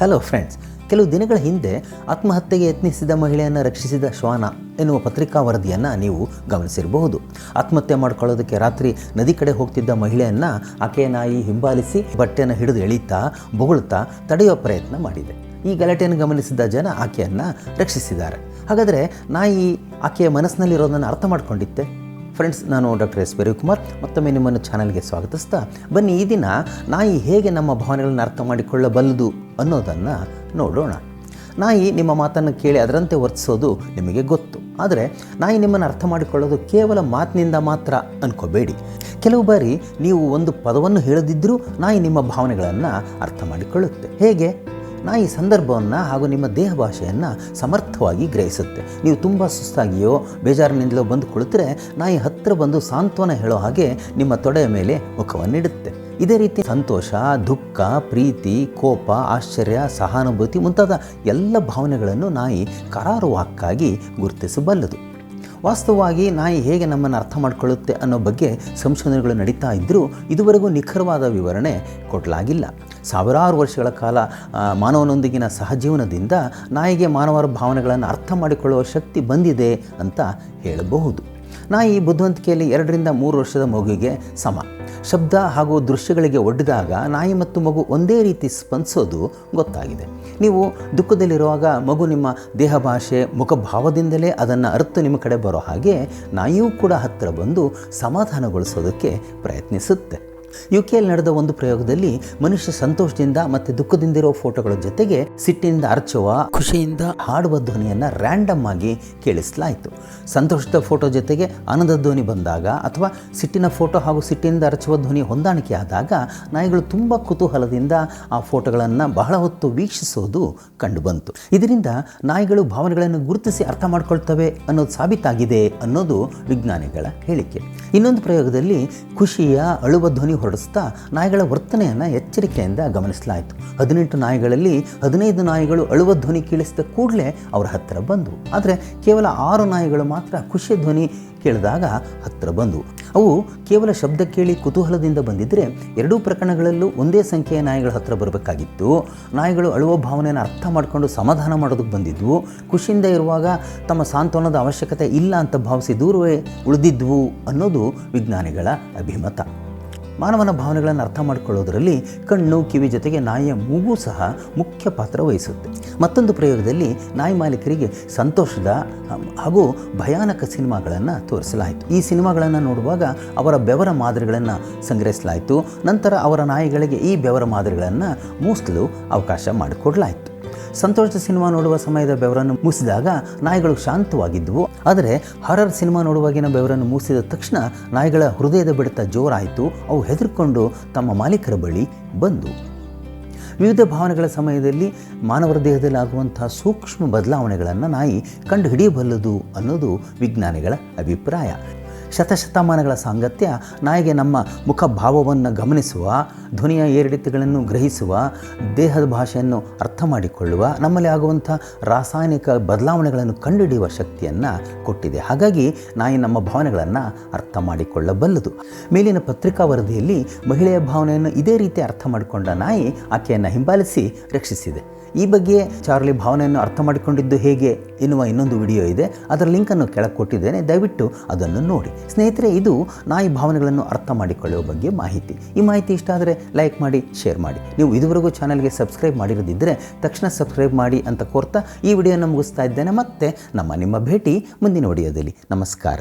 Hello friends ಕೆಲವು ದಿನಗಳ ಹಿಂದೆ ಆತ್ಮಹತ್ಯೆಗೆ ಯತ್ನಿಸಿದ ಮಹಿಳೆಯನ್ನು ರಕ್ಷಿಸಿದ ಶ್ವಾನ ಎನ್ನುವ ಪತ್ರಿಕಾ ವರದಿಯನ್ನು ನೀವು ಗಮನಿಸಿರಬಹುದು. ಆತ್ಮಹತ್ಯೆ ಮಾಡ್ಕೊಳ್ಳೋದಕ್ಕೆ ರಾತ್ರಿ ನದಿ ಕಡೆ ಹೋಗ್ತಿದ್ದ ಮಹಿಳೆಯನ್ನು ಆಕೆಯ ನಾಯಿ ಹಿಂಬಾಲಿಸಿ ಬಟ್ಟೆಯನ್ನು ಹಿಡಿದು ಎಳೀತಾ, ಬೊಗಳುತ್ತಾ ತಡೆಯುವ ಪ್ರಯತ್ನ ಮಾಡಿದೆ. ಈ ಗಲಾಟೆಯನ್ನು ಗಮನಿಸಿದ ಜನ ಆಕೆಯನ್ನು ರಕ್ಷಿಸಿದ್ದಾರೆ. ಹಾಗಾದರೆ ನಾಯಿ ಆಕೆಯ ಮನಸ್ಸಿನಲ್ಲಿರೋದನ್ನು ಅರ್ಥ ಮಾಡ್ಕೊಂಡಿತ್ತೆ? ಫ್ರೆಂಡ್ಸ್ ನಾನು ಡಾಕ್ಟರ್ ಎಸ್ ಕುಮಾರ್ ಮತ್ತೊಮ್ಮೆ ನಿಮ್ಮನ್ನು ಚಾನಲ್ಗೆ ಸ್ವಾಗತಿಸ್ತಾ, ಬನ್ನಿ ಈ ದಿನ ನಾಯಿ ಹೇಗೆ ನಮ್ಮ ಭಾವನೆಗಳನ್ನು ಅರ್ಥ ಮಾಡಿಕೊಳ್ಳಬಲ್ಲದು ಅನ್ನೋದನ್ನು ನೋಡೋಣ. ನಾಯಿ ನಿಮ್ಮ ಮಾತನ್ನು ಕೇಳಿ ಅದರಂತೆ ವರ್ತಿಸೋದು ನಿಮಗೆ ಗೊತ್ತು. ಆದರೆ ನಾಯಿ ನಿಮ್ಮನ್ನು ಅರ್ಥ ಮಾಡಿಕೊಳ್ಳೋದು ಕೇವಲ ಮಾತಿನಿಂದ ಮಾತ್ರ ಅನ್ಕೋಬೇಡಿ. ಕೆಲವು ಬಾರಿ ನೀವು ಒಂದು ಪದವನ್ನು ಹೇಳದಿದ್ದರೂ ನಾಯಿ ನಿಮ್ಮ ಭಾವನೆಗಳನ್ನು ಅರ್ಥ ಮಾಡಿಕೊಳ್ಳುತ್ತೆ. ಹೇಗೆ? ನಾಯಿ ಸಂದರ್ಭವನ್ನು ಹಾಗೂ ನಿಮ್ಮ ದೇಹ ಭಾಷೆಯನ್ನು ಸಮರ್ಥವಾಗಿ ಗ್ರಹಿಸುತ್ತೆ. ನೀವು ತುಂಬ ಸುಸ್ತಾಗಿಯೋ, ಬೇಜಾರಿನಿಂದಲೋ ಬಂದು ಕುಳಿತರೆ ನಾಯಿ ಹತ್ತಿರ ಬಂದು ಸಾಂತ್ವನ ಹೇಳೋ ಹಾಗೆ ನಿಮ್ಮ ತೊಡೆಯ ಮೇಲೆ ಮುಖವನ್ನಿಡುತ್ತೆ ಇದೇ ರೀತಿ ಸಂತೋಷ, ದುಃಖ, ಪ್ರೀತಿ, ಕೋಪ, ಆಶ್ಚರ್ಯ, ಸಹಾನುಭೂತಿ ಮುಂತಾದ ಎಲ್ಲ ಭಾವನೆಗಳನ್ನು ನಾಯಿ ಕರಾರುವಾಕ್ಕಾಗಿ ಗುರುತಿಸಬಲ್ಲದು. ವಾಸ್ತವವಾಗಿ ನಾಯಿ ಹೇಗೆ ನಮ್ಮನ್ನು ಅರ್ಥ ಮಾಡಿಕೊಳ್ಳುತ್ತೆ ಅನ್ನೋ ಬಗ್ಗೆ ಸಂಶೋಧನೆಗಳು ನಡೀತಾ ಇದ್ದರೂ ಇದುವರೆಗೂ ನಿಖರವಾದ ವಿವರಣೆ ಕೊಡಲಾಗಿಲ್ಲ. ಸಾವಿರಾರು ವರ್ಷಗಳ ಕಾಲ ಮಾನವನೊಂದಿಗಿನ ಸಹಜೀವನದಿಂದ ನಾಯಿಗೆ ಮಾನವರ ಭಾವನೆಗಳನ್ನು ಅರ್ಥ ಮಾಡಿಕೊಳ್ಳುವ ಶಕ್ತಿ ಬಂದಿದೆ ಅಂತ ಹೇಳಬಹುದು. ನಾಯಿ ಬುದ್ಧಿವಂತಿಕೆಯಲ್ಲಿ ಎರಡರಿಂದ ಮೂರು ವರ್ಷದ ಮಗುವಿಗೆ ಸಮ. ಶಬ್ದ ಹಾಗೂ ದೃಶ್ಯಗಳಿಗೆ ಒಡ್ಡಿದಾಗ ನಾಯಿ ಮತ್ತು ಮಗು ಒಂದೇ ರೀತಿ ಸ್ಪಂದಿಸೋದು ಗೊತ್ತಾಗಿದೆ. ನೀವು ದುಃಖದಲ್ಲಿರುವಾಗ ಮಗು ನಿಮ್ಮ ದೇಹ ಭಾಷೆ, ಮುಖಭಾವದಿಂದಲೇ ಅದನ್ನು ಅರ್ಥ ನಿಮ್ಮ ಕಡೆ ಬರೋ ಹಾಗೆ ನಾಯಿಯೂ ಕೂಡ ಹತ್ತಿರ ಬಂದು ಸಮಾಧಾನಗೊಳಿಸೋದಕ್ಕೆ ಪ್ರಯತ್ನಿಸುತ್ತೆ. ಯು ಕೆಯಲ್ಲಿ ನಡೆದ ಒಂದು ಪ್ರಯೋಗದಲ್ಲಿ ಮನುಷ್ಯ ಸಂತೋಷದಿಂದ ಮತ್ತು ದುಃಖದಿಂದಿರೋ ಫೋಟೋಗಳ ಜೊತೆಗೆ ಸಿಟ್ಟಿನಿಂದ ಅರ್ಚುವ ಖುಷಿಯಿಂದ ಹಾಡುವ ಧ್ವನಿಯನ್ನು ರ್ಯಾಂಡಮ್ ಆಗಿ ಕೇಳಿಸಲಾಯಿತು. ಸಂತೋಷದ ಫೋಟೋ ಜೊತೆಗೆ ಆನಂದ ಧ್ವನಿ ಬಂದಾಗ ಅಥವಾ ಸಿಟ್ಟಿನ ಫೋಟೋ ಹಾಗೂ ಸಿಟ್ಟಿನಿಂದ ಅರಚುವ ಧ್ವನಿ ಹೊಂದಾಣಿಕೆ ಆದಾಗ ನಾಯಿಗಳು ತುಂಬ ಕುತೂಹಲದಿಂದ ಆ ಫೋಟೋಗಳನ್ನು ಬಹಳ ಹೊತ್ತು ವೀಕ್ಷಿಸೋದು ಕಂಡುಬಂತು. ಇದರಿಂದ ನಾಯಿಗಳು ಭಾವನೆಗಳನ್ನು ಗುರುತಿಸಿ ಅರ್ಥ ಮಾಡ್ಕೊಳ್ತವೆ ಅನ್ನೋದು ಸಾಬೀತಾಗಿದೆ ಅನ್ನೋದು ವಿಜ್ಞಾನಿಗಳ ಹೇಳಿಕೆ. ಇನ್ನೊಂದು ಪ್ರಯೋಗದಲ್ಲಿ ಖುಷಿಯ, ಅಳುವ ಧ್ವನಿ ಹೊರಡಿಸ್ತಾ ನಾಯಿಗಳ ವರ್ತನೆಯನ್ನು ಎಚ್ಚರಿಕೆಯಿಂದ ಗಮನಿಸಲಾಯಿತು. ಹದಿನೆಂಟು ನಾಯಿಗಳಲ್ಲಿ ಹದಿನೈದು ನಾಯಿಗಳು ಅಳುವ ಧ್ವನಿ ಕೇಳಿಸಿದ ಕೂಡಲೇ ಅವರ ಹತ್ತಿರ ಬಂದವು ಆದರೆ ಕೇವಲ ಆರು ನಾಯಿಗಳು ಮಾತ್ರ ಖುಷಿಯ ಧ್ವನಿ ಕೇಳಿದಾಗ ಹತ್ತಿರ ಬಂದವು ಅವು ಕೇವಲ ಶಬ್ದ ಕೇಳಿ ಕುತೂಹಲದಿಂದ ಬಂದಿದ್ದರೆ ಎರಡೂ ಪ್ರಕರಣಗಳಲ್ಲೂ ಒಂದೇ ಸಂಖ್ಯೆಯ ನಾಯಿಗಳ ಹತ್ತಿರ ಬರಬೇಕಾಗಿತ್ತು. ನಾಯಿಗಳು ಅಳುವ ಭಾವನೆಯನ್ನು ಅರ್ಥ ಮಾಡಿಕೊಂಡು ಸಮಾಧಾನ ಮಾಡೋದಕ್ಕೆ ಬಂದಿದ್ವು. ಖುಷಿಯಿಂದ ಇರುವಾಗ ತಮ್ಮ ಸಾಂತ್ವನದ ಅವಶ್ಯಕತೆ ಇಲ್ಲ ಅಂತ ಭಾವಿಸಿ ದೂರವೇ ಉಳಿದಿದ್ವು ಅನ್ನೋದು ವಿಜ್ಞಾನಿಗಳ ಅಭಿಮತ. ಮಾನವನ ಭಾವನೆಗಳನ್ನು ಅರ್ಥ ಮಾಡಿಕೊಳ್ಳೋದರಲ್ಲಿ ಕಣ್ಣು, ಕಿವಿ ಜೊತೆಗೆ ನಾಯಿಯ ಮೂಗು ಸಹ ಮುಖ್ಯ ಪಾತ್ರ ವಹಿಸುತ್ತೆ. ಮತ್ತೊಂದು ಪ್ರಯೋಗದಲ್ಲಿ ನಾಯಿ ಮಾಲೀಕರಿಗೆ ಸಂತೋಷದ ಹಾಗೂ ಭಯಾನಕ ಸಿನಿಮಾಗಳನ್ನು ತೋರಿಸಲಾಯಿತು. ಈ ಸಿನಿಮಾಗಳನ್ನು ನೋಡುವಾಗ ಅವರ ಬೆವರ ಮಾದರಿಗಳನ್ನು ಸಂಗ್ರಹಿಸಲಾಯಿತು. ನಂತರ ಅವರ ನಾಯಿಗಳಿಗೆ ಈ ಬೆವರ ಮಾದರಿಗಳನ್ನು ಮೂಸಲು ಅವಕಾಶ ಮಾಡಿಕೊಡಲಾಯಿತು. ಸಂತೋಷದ ಸಿನಿಮಾ ನೋಡುವ ಸಮಯದ ಬೆವರನ್ನು ಮೂಸಿದಾಗ ನಾಯಿಗಳು ಶಾಂತವಾಗಿದ್ದವು ಆದರೆ ಹರರ್ ಸಿನಿಮಾ ನೋಡುವಾಗಿನ ಬೆವರನ್ನು ಮೂಸಿದ ತಕ್ಷಣ ನಾಯಿಗಳ ಹೃದಯದ ಬಡಿತ ಜೋರಾಯಿತು. ಅವು ಹೆದರ್ಕೊಂಡು ತಮ್ಮ ಮಾಲೀಕರ ಬಳಿ ಬಂದು. ವಿವಿಧ ಭಾವನೆಗಳ ಸಮಯದಲ್ಲಿ ಮಾನವರ ದೇಹದಲ್ಲಿ ಆಗುವಂತಹ ಸೂಕ್ಷ್ಮ ಬದಲಾವಣೆಗಳನ್ನು ನಾಯಿ ಕಂಡು ಹಿಡಿಯಬಲ್ಲದು ಅನ್ನೋದು ವಿಜ್ಞಾನಿಗಳ ಅಭಿಪ್ರಾಯ. ಶತಶತಮಾನಗಳ ಸಾಂಗತ್ಯ, ನಾಯಿಗೆ ನಮ್ಮ ಮುಖಭಾವವನ್ನು ಗಮನಿಸುವ, ಧ್ವನಿಯ ಏರಿಳಿತಗಳನ್ನು ಗ್ರಹಿಸುವ, ದೇಹದ ಭಾಷೆಯನ್ನು ಅರ್ಥ ಮಾಡಿಕೊಳ್ಳುವ, ನಮ್ಮಲ್ಲಿ ಆಗುವಂಥ ರಾಸಾಯನಿಕ ಬದಲಾವಣೆಗಳನ್ನು ಕಂಡುಹಿಡಿಯುವ ಶಕ್ತಿಯನ್ನು ಕೊಟ್ಟಿದೆ. ಹಾಗಾಗಿ ನಾಯಿ ನಮ್ಮ ಭಾವನೆಗಳನ್ನು ಅರ್ಥ ಮಾಡಿಕೊಳ್ಳಬಲ್ಲದು. ಮೇಲಿನ ಪತ್ರಿಕಾ ವರದಿಯಲ್ಲಿ ಮಹಿಳೆಯ ಭಾವನೆಯನ್ನು ಇದೇ ರೀತಿ ಅರ್ಥ ಮಾಡಿಕೊಂಡ ನಾಯಿ ಆಕೆಯನ್ನು ಹಿಂಬಾಲಿಸಿ ರಕ್ಷಿಸಿದೆ. ಈ ಬಗ್ಗೆ ಚಾರ್ಲಿ ಭಾವನೆಯನ್ನು ಅರ್ಥ ಮಾಡಿಕೊಂಡಿದ್ದು ಹೇಗೆ ಎನ್ನುವ ಇನ್ನೊಂದು ವಿಡಿಯೋ ಇದೆ. ಅದರ ಲಿಂಕನ್ನು ಕೆಳಗೆ ಕೊಟ್ಟಿದ್ದೇನೆ. ದಯವಿಟ್ಟು ಅದನ್ನು ನೋಡಿ. ಸ್ನೇಹಿತರೆ, ಇದು ನಾಯಿ ಭಾವನೆಗಳನ್ನು ಅರ್ಥ ಮಾಡಿಕೊಳ್ಳುವ ಬಗ್ಗೆ ಮಾಹಿತಿ. ಈ ಮಾಹಿತಿ ಇಷ್ಟ ಆದರೆ ಲೈಕ್ ಮಾಡಿ ಶೇರ್ ಮಾಡಿ. ನೀವು ಇದುವರೆಗೂ ಚಾನಲ್ಗೆ ಸಬ್ಸ್ಕ್ರೈಬ್ ಮಾಡಿರದಿದ್ದರೆ ತಕ್ಷಣ ಸಬ್ಸ್ಕ್ರೈಬ್ ಮಾಡಿ ಅಂತ ಕೋರ್ತಾ ಈ ವಿಡಿಯೋನ ಮುಗಿಸ್ತಾ ಇದ್ದೇನೆ. ಮತ್ತೆ ನಮ್ಮ ನಿಮ್ಮ ಭೇಟಿ ಮುಂದಿನ ವಿಡಿಯೋದಲ್ಲಿ. ನಮಸ್ಕಾರ.